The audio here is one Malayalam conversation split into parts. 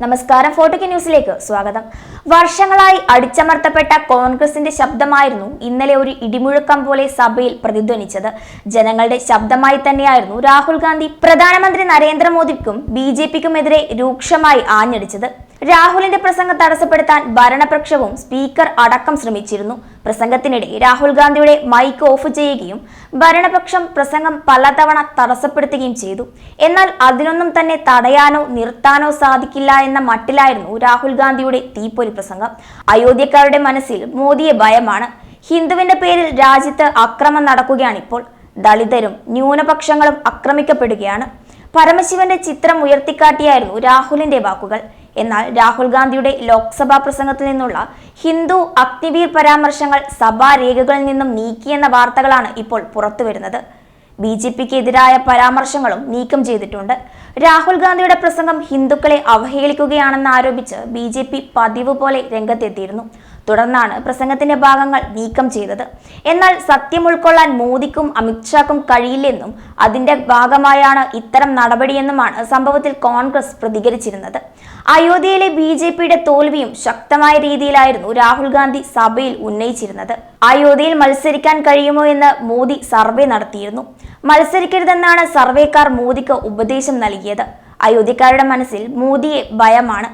നമസ്കാരം ഫോർട്ടിക്ക് ന്യൂസിലേക്ക് സ്വാഗതം. വർഷങ്ങളായി അടിച്ചമർത്തപ്പെട്ട കോൺഗ്രസിന്റെ ശബ്ദമായിരുന്നു ഇന്നലെ ഒരു ഇടിമുഴക്കം പോലെ സഭയിൽ പ്രതിധ്വനിച്ചത്. ജനങ്ങളുടെ ശബ്ദമായി തന്നെയായിരുന്നു രാഹുൽ ഗാന്ധി പ്രധാനമന്ത്രി നരേന്ദ്രമോദിക്കും ബി ജെ രൂക്ഷമായി ആഞ്ഞടിച്ചത്. രാഹുലിന്റെ പ്രസംഗം തടസ്സപ്പെടുത്താൻ ഭരണപക്ഷവും സ്പീക്കർ അടക്കം ശ്രമിച്ചിരുന്നു. പ്രസംഗത്തിനിടെ രാഹുൽ ഗാന്ധിയുടെ മൈക്ക് ഓഫ് ചെയ്യുകയും ഭരണപക്ഷം പ്രസംഗം പലതവണ തടസ്സപ്പെടുത്തുകയും ചെയ്തു. എന്നാൽ അതിനൊന്നും തന്നെ തടയാനോ നിർത്താനോ സാധിക്കില്ല എന്ന മട്ടിലായിരുന്നു രാഹുൽ ഗാന്ധിയുടെ തീപ്പൊരി പ്രസംഗം. അയോധ്യക്കാരുടെ മനസ്സിൽ മോദിയെ ഭയമാണ്. ഹിന്ദുവിന്റെ പേരിൽ രാജ്യത്ത് അക്രമം നടക്കുകയാണിപ്പോൾ. ദളിതരും ന്യൂനപക്ഷങ്ങളും ആക്രമിക്കപ്പെടുകയാണ്. പരമശിവന്റെ ചിത്രം ഉയർത്തിക്കാട്ടിയായിരുന്നു രാഹുലിന്റെ വാക്കുകൾ. എന്നാൽ രാഹുൽ ഗാന്ധിയുടെ ലോക്സഭാ പ്രസംഗത്തിൽ നിന്നുള്ള ഹിന്ദു അഗ്നിവീർ പരാമർശങ്ങൾ സഭാ രേഖകളിൽ നിന്നും നീക്കിയെന്ന വാർത്തകളാണ് ഇപ്പോൾ പുറത്തുവരുന്നത് ബി ജെ പിക്ക് എതിരായ പരാമർശങ്ങളും നീക്കം ചെയ്തിട്ടുണ്ട്. രാഹുൽ ഗാന്ധിയുടെ പ്രസംഗം ഹിന്ദുക്കളെ അവഹേളിക്കുകയാണെന്ന് ആരോപിച്ച് ബി ജെ പി പതിവ് പോലെ രംഗത്തെത്തിയിരുന്നു. തുടർന്നാണ് പ്രസംഗത്തിന്റെ ഭാഗങ്ങൾ നീക്കം ചെയ്തത്. എന്നാൽ സത്യം ഉൾക്കൊള്ളാൻ മോദിക്കും അമിത്ഷാക്കും കഴിയില്ലെന്നും അതിന്റെ ഭാഗമായാണ് ഇത്തരം നടപടിയെന്നുമാണ് സംഭവത്തിൽ കോൺഗ്രസ് പ്രതികരിച്ചിരുന്നത്. അയോധ്യയിലെ ബി ജെ പിയുടെ തോൽവിയും ശക്തമായ രീതിയിലായിരുന്നു രാഹുൽ ഗാന്ധി സഭയിൽ ഉന്നയിച്ചിരുന്നത്. അയോധ്യയിൽ മത്സരിക്കാൻ കഴിയുമോ എന്ന് മോദി സർവേ നടത്തിയിരുന്നു. മത്സരിക്കരുതെന്നാണ് സർവേക്കാർ മോദിക്ക് ഉപദേശം നൽകിയത്. അയോധ്യക്കാരുടെ മനസ്സിൽ മോദിയെ ഭയമാണ്.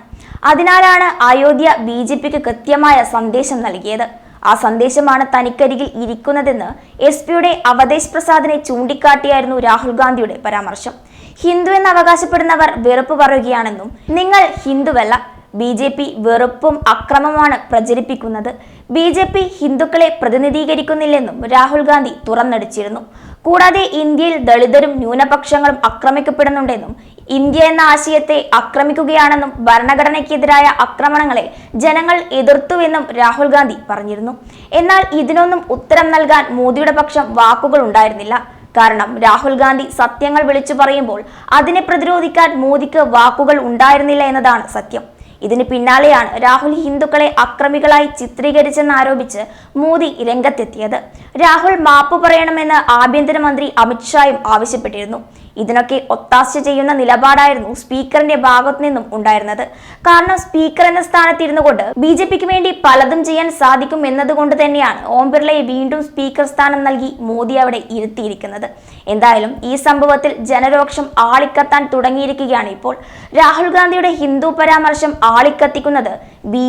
അതിനാലാണ് അയോധ്യ ബി ജെ പിക്ക് കൃത്യമായ സന്ദേശം നൽകിയത്. ആ സന്ദേശമാണ് തനിക്കരികിൽ ഇരിക്കുന്നതെന്ന് എസ് പിയുടെ അവതേശ് പ്രസാദിനെ ചൂണ്ടിക്കാട്ടിയായിരുന്നു രാഹുൽ ഗാന്ധിയുടെ പരാമർശം. ഹിന്ദു എന്ന് അവകാശപ്പെടുന്നവർ വെറുപ്പ് പറയുകയാണെന്നും നിങ്ങൾ ഹിന്ദുവല്ല ബി ജെ പി വെറുപ്പും അക്രമമാണ് പ്രചരിപ്പിക്കുന്നത്. ബി ജെ പി ഹിന്ദുക്കളെ പ്രതിനിധീകരിക്കുന്നില്ലെന്നും രാഹുൽ ഗാന്ധി തുറന്നടിച്ചിരുന്നു. കൂടാതെ ഇന്ത്യയിൽ ദളിതരും ന്യൂനപക്ഷങ്ങളും ആക്രമിക്കപ്പെടുന്നുണ്ടെന്നും ഇന്ത്യ എന്ന ആശയത്തെ ആക്രമിക്കുകയാണെന്നും ഭരണഘടനയ്ക്കെതിരായ ആക്രമണങ്ങളെ ജനങ്ങൾ എതിർത്തുവെന്നും രാഹുൽ ഗാന്ധി പറഞ്ഞിരുന്നു. എന്നാൽ ഇതിനൊന്നും ഉത്തരം നൽകാൻ മോദിയുടെ പക്ഷം വാക്കുകൾ ഉണ്ടായിരുന്നില്ല കാരണം രാഹുൽ ഗാന്ധി സത്യങ്ങൾ വിളിച്ചു പറയുമ്പോൾ അതിനെ പ്രതിരോധിക്കാൻ മോദിക്ക് വാക്കുകൾ ഉണ്ടായിരുന്നില്ല എന്നതാണ് സത്യം. ഇതിന് പിന്നാലെയാണ് രാഹുൽ ഹിന്ദുക്കളെ അക്രമികളായി ചിത്രീകരിച്ചെന്നാരോപിച്ച് മോദി രംഗത്തെത്തിയത്. രാഹുൽ മാപ്പ് പറയണമെന്ന് ആഭ്യന്തരമന്ത്രി അമിത്ഷായും ആവശ്യപ്പെട്ടിരുന്നു. ഇതിനൊക്കെ ഒത്താശ ചെയ്യുന്ന നിലപാടായിരുന്നു സ്പീക്കറിന്റെ ഭാഗത്തു നിന്നും ഉണ്ടായിരുന്നത്. കാരണം സ്പീക്കർ എന്ന സ്ഥാനത്തിരുന്നു കൊണ്ട് ബി ജെ പിക്ക് വേണ്ടി പലതും ചെയ്യാൻ സാധിക്കും എന്നതുകൊണ്ട് തന്നെയാണ് ഓം ബിർളയെ വീണ്ടും സ്പീക്കർ സ്ഥാനം നൽകി മോദി അവിടെ ഇരുത്തിയിരിക്കുന്നത്. എന്തായാലും ഈ സംഭവത്തിൽ ജനരോക്ഷം ആളിക്കത്താൻ തുടങ്ങിയിരിക്കുകയാണ് ഇപ്പോൾ. രാഹുൽ ഗാന്ധിയുടെ ഹിന്ദു പരാമർശം ആളിക്കത്തിക്കുന്നത് ബി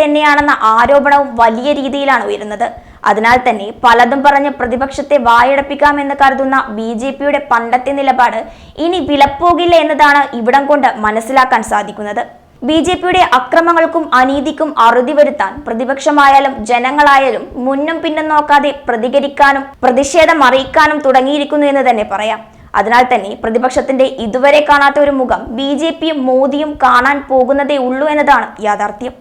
തന്നെയാണെന്ന ആരോപണവും വലിയ രീതിയിലാണ് ഉയരുന്നത്. അതിനാൽ തന്നെ പലതും പറഞ്ഞ് പ്രതിപക്ഷത്തെ വായടപ്പിക്കാമെന്ന് കരുതുന്ന ബി ജെ പിയുടെ പണ്ടത്തെ നിലപാട് ഇനി വിലപ്പോകില്ല എന്നതാണ് ഇവിടം കൊണ്ട് മനസ്സിലാക്കാൻ സാധിക്കുന്നത്. ബി ജെ പിയുടെ അക്രമങ്ങൾക്കും അനീതിക്കും അറുതി വരുത്താൻ പ്രതിപക്ഷമായാലും ജനങ്ങളായാലും മുന്നും പിന്നും നോക്കാതെ പ്രതികരിക്കാനും പ്രതിഷേധം അറിയിക്കാനും തുടങ്ങിയിരിക്കുന്നു എന്ന് തന്നെ പറയാം. അതിനാൽ തന്നെ പ്രതിപക്ഷത്തിന്റെ ഇതുവരെ കാണാത്ത ഒരു മുഖം ബി ജെ പിയും മോദിയും കാണാൻ പോകുന്നതേ ഉള്ളൂ എന്നതാണ് യാഥാർത്ഥ്യം.